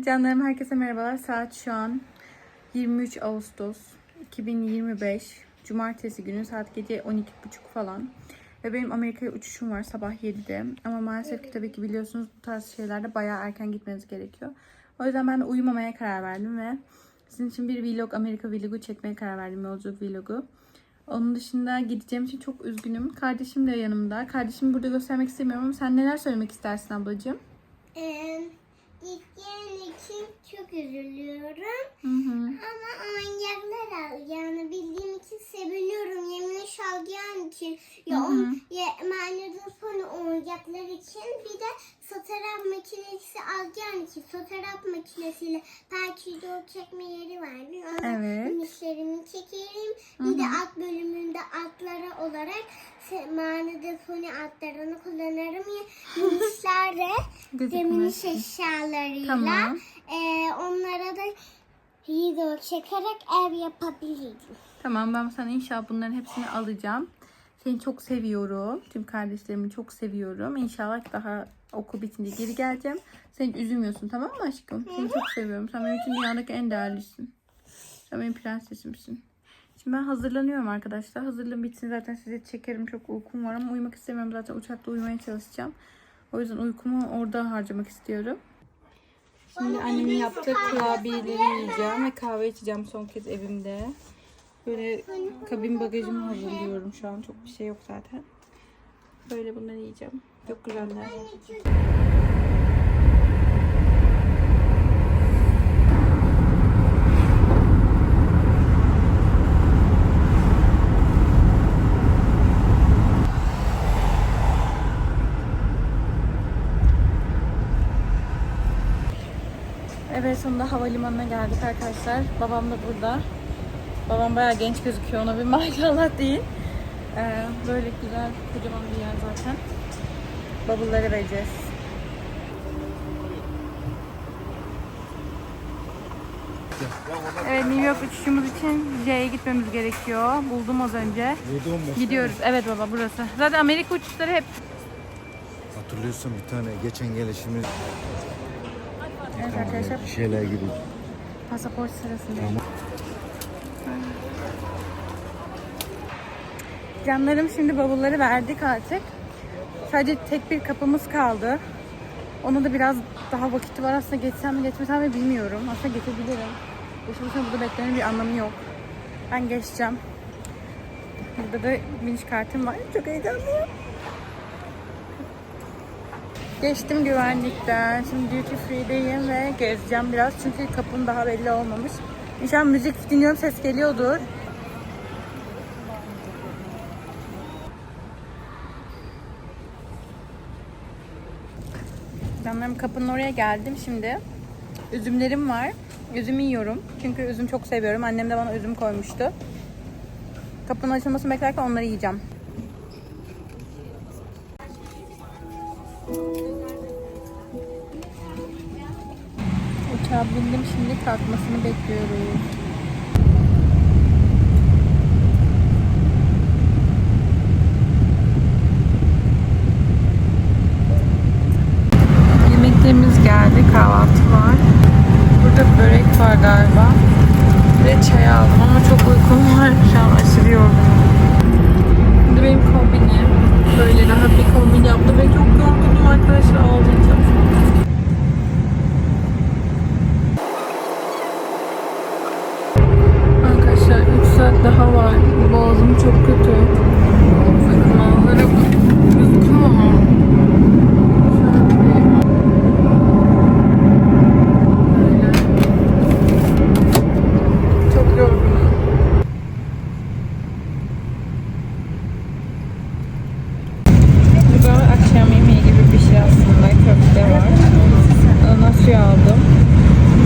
Canlarım herkese merhabalar. Saat şu an 23 Ağustos 2025. Cumartesi günü saat gece 12.30 falan. Ve benim Amerika'ya uçuşum var sabah 7'de. Ama maalesef ki tabii ki biliyorsunuz bu tarz şeylerde bayağı erken gitmeniz gerekiyor. O yüzden ben de uyumamaya karar verdim ve sizin için bir vlog, Amerika vlogu çekmeye karar verdim. Yolculuk vlogu. Onun dışında gideceğim için çok üzgünüm. Kardeşim de yanımda. Kardeşimi burada göstermek istemiyorum ama sen neler söylemek istersin ablacığım? Çok üzülüyorum. Hı hı. Ama oyuncaklar al. Yani bildiğim için seviniyorum. Yemin şalgıyan için. Ya, Hı hı. ya manada sonra oyuncaklar için bir de fotoğraf makinesi alacağın için fotoğraf makinesiyle belki de o çekme yeri vardı. Ona Evet. inişlerimi çekerim. Bir de alt bölümünde atlara olarak manada foni atlarını kullanırım. Ya, inişlerde Demir Gözükmez. eşyalarıyla Tamam. eee, onlara da video çekerek ev yapabilirim. Tamam ben sana inşallah bunların hepsini alacağım. Seni çok seviyorum. Tüm kardeşlerimi çok seviyorum. İnşallah daha okul bitince geri geleceğim. Sen üzülmüyorsun tamam mı aşkım? Seni çok seviyorum. Sen benim için dünyadaki en değerlisin. Sen benim prensesimsin. Şimdi ben hazırlanıyorum arkadaşlar. Hazırlığım bitsin zaten size çekerim. Çok uykum var ama uyumak istemiyorum. Zaten uçakta uyumaya çalışacağım. O yüzden uykumu orada harcamak istiyorum. Şimdi annemin yaptığı kurabiyeleri yiyeceğim ve kahve içeceğim son kez evimde. Böyle kabin bagajımı hazırlıyorum şu an. Çok bir şey yok zaten. Böyle bunları yiyeceğim. Çok güzeller. Evet sonunda havalimanına geldik arkadaşlar. Babam da burada. Babam bayağı genç gözüküyor. Ona bir maşallah değil. Ee, böyle güzel kocaman bir yer zaten. Bavulları vereceğiz. Evet New York uçuşumuz için J'ye gitmemiz gerekiyor. Buldum az önce. Gidiyoruz. Evet baba burası. Zaten Amerika uçuşları hep Hatırlıyorsun bir tane geçen gelişimiz Evet arkadaşlar şeyler gibi. pasaport sırasında. Canlarım şimdi bavulları verdik artık. Sadece tek bir kapımız kaldı. Ona da biraz daha vakit var. Aslında geçsem mi geçmesem mi bilmiyorum. Aslında geçebilirim. Geçmesem burada beklemenin bir anlamı yok. Ben geçeceğim. Burada da biniş kartım var. Çok heyecanlıyım. Geçtim güvenlikten. Şimdi duty free'deyim ve gezeceğim biraz. Çünkü kapım daha belli olmamış. İnşallah müzik dinliyorum ses geliyordur. Canlarım kapının oraya geldim şimdi. Üzümlerim var. Üzüm yiyorum. Çünkü üzüm çok seviyorum. Annem de bana üzüm koymuştu. Kapının açılmasını beklerken onları yiyeceğim. Uçağa bindim şimdi kalkmasını bekliyoruz. Yemeklerimiz geldi, kahvaltı var. Burada börek var galiba. Ve çay aldım ama çok uykum var. Şu an aşırı yorgunum. Şimdi benim kombinim. Böyle rahat bir kombin yaptım ve çok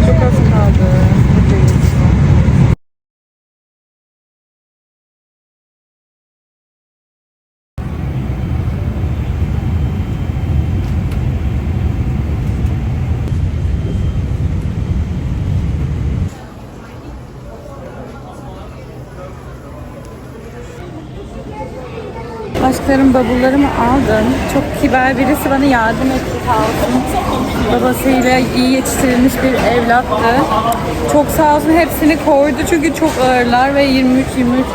Çok az kaldı. Aşklarım bavullarımı aldım. Çok kibar birisi bana yardım etti sağ olsun. babasıyla iyi yetiştirilmiş bir evlattı. Çok sağ olsun hepsini koydu çünkü çok ağırlar ve 23-23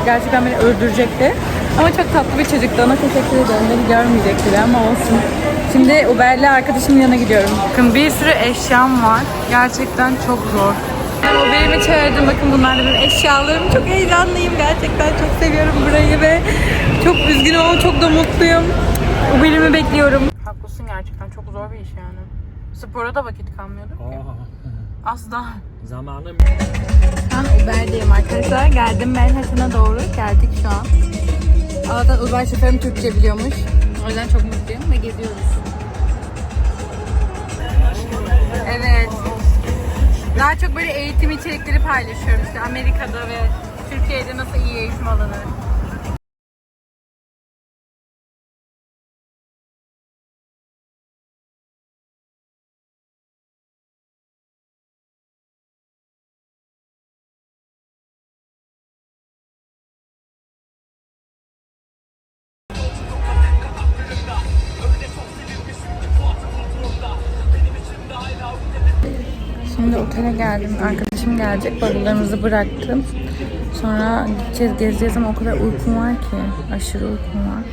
gerçekten beni öldürecekti. Ama çok tatlı bir çocuktu. Ona teşekkür ederim. Beni görmeyecekti ama olsun. Şimdi Uber'le arkadaşımın yanına gidiyorum. Bakın bir sürü eşyam var. Gerçekten çok zor. Uber'imi çağırdım. Bakın bunlar da benim eşyalarım. Çok heyecanlıyım. Gerçekten çok seviyorum burayı ve çok üzgünüm ama çok da mutluyum. Uber'imi bekliyorum. Haklısın gerçekten. Çok zor bir iş yani. Spora da vakit kalmıyordu ki. Asla. Zamanım an Uber'deyim arkadaşlar. Geldim Manhattan'a doğru. Geldik şu an. Allah'tan Uber şoförüm Türkçe biliyormuş. O yüzden çok mutluyum ve geziyoruz. Evet. Daha çok böyle eğitim içerikleri paylaşıyorum. İşte Amerika'da ve Türkiye'de nasıl iyi eğitim alınır. Şimdi otele geldim. Arkadaşım gelecek. Bavullarımızı bıraktım. Sonra gideceğiz, gezeceğiz ama o kadar uykum var ki. Aşırı uykum var.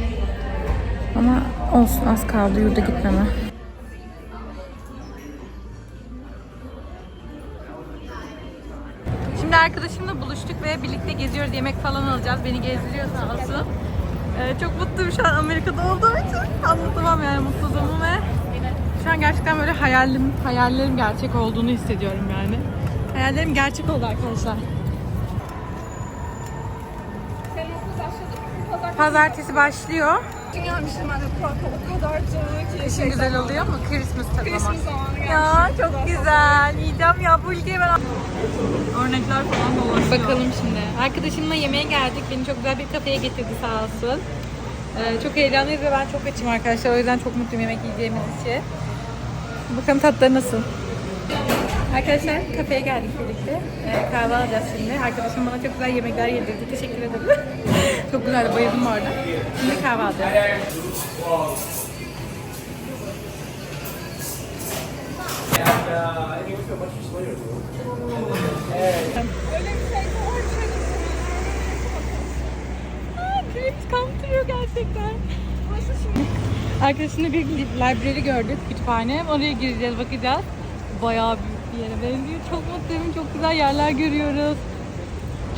Ama olsun az kaldı yurda gitmeme. Şimdi arkadaşımla buluştuk ve birlikte geziyoruz. Yemek falan alacağız. Beni gezdiriyor sağ olsun. Ee, çok mutluyum şu an Amerika'da olduğum için. Anlatamam yani mutluluğumu ve şu an gerçekten böyle hayalim, hayallerim gerçek olduğunu hissediyorum yani. Hayallerim gerçek oldu arkadaşlar. Pazartesi başlıyor. Gelmiştim ben de o kadar canlı ki. Kışın güzel oluyor mu? Christmas tadı ama. Christmas zamanı. Ya çok güzel. Yiyeceğim ya bu ülkeye ben... Örnekler falan dolaşıyor. Bakalım şimdi. Arkadaşımla yemeğe geldik. Beni çok güzel bir kafeye getirdi sağ olsun. Ee, çok heyecanlıyız ve ben çok açım arkadaşlar. O yüzden çok mutluyum yemek yiyeceğimiz için. Bakalım tatları nasıl? Arkadaşlar kafeye geldik birlikte. Ee, kahve alacağız şimdi. Arkadaşım bana çok güzel yemekler yedirdi. Teşekkür ederim. çok güzeldi. Bayıldım bu arada. Şimdi kahve alacağız. Dreams come true gerçekten. Arkadaşımla bir li- library gördük, kütüphane. Oraya gireceğiz, bakacağız. Bayağı büyük bir yere benziyor. Çok mutluyum, çok güzel yerler görüyoruz.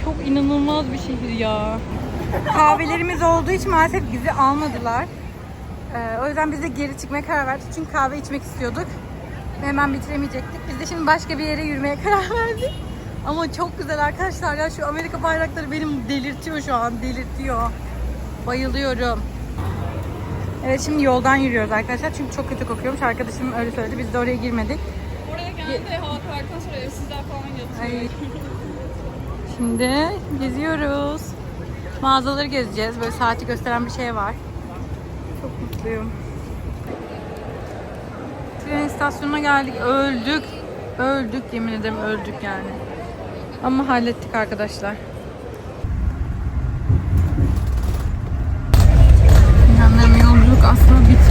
Çok inanılmaz bir şehir ya. Kahvelerimiz olduğu için maalesef bizi almadılar. Ee, o yüzden biz de geri çıkmaya karar verdik. Çünkü kahve içmek istiyorduk. Ve hemen bitiremeyecektik. Biz de şimdi başka bir yere yürümeye karar verdik. Ama çok güzel arkadaşlar ya. Şu Amerika bayrakları benim delirtiyor şu an. Delirtiyor. Bayılıyorum. Evet şimdi yoldan yürüyoruz arkadaşlar. Çünkü çok kötü kokuyormuş. Arkadaşım öyle söyledi. Biz de oraya girmedik. Oraya genelde hava karardıktan sonra evsizler falan yatıyor. Ay. Şimdi geziyoruz. Mağazaları gezeceğiz. Böyle saati gösteren bir şey var. Çok mutluyum. Tren istasyonuna geldik. Öldük. Öldük yemin ederim öldük yani. Ama hallettik arkadaşlar. İnanmıyorum yolculuk asla bitmiyor.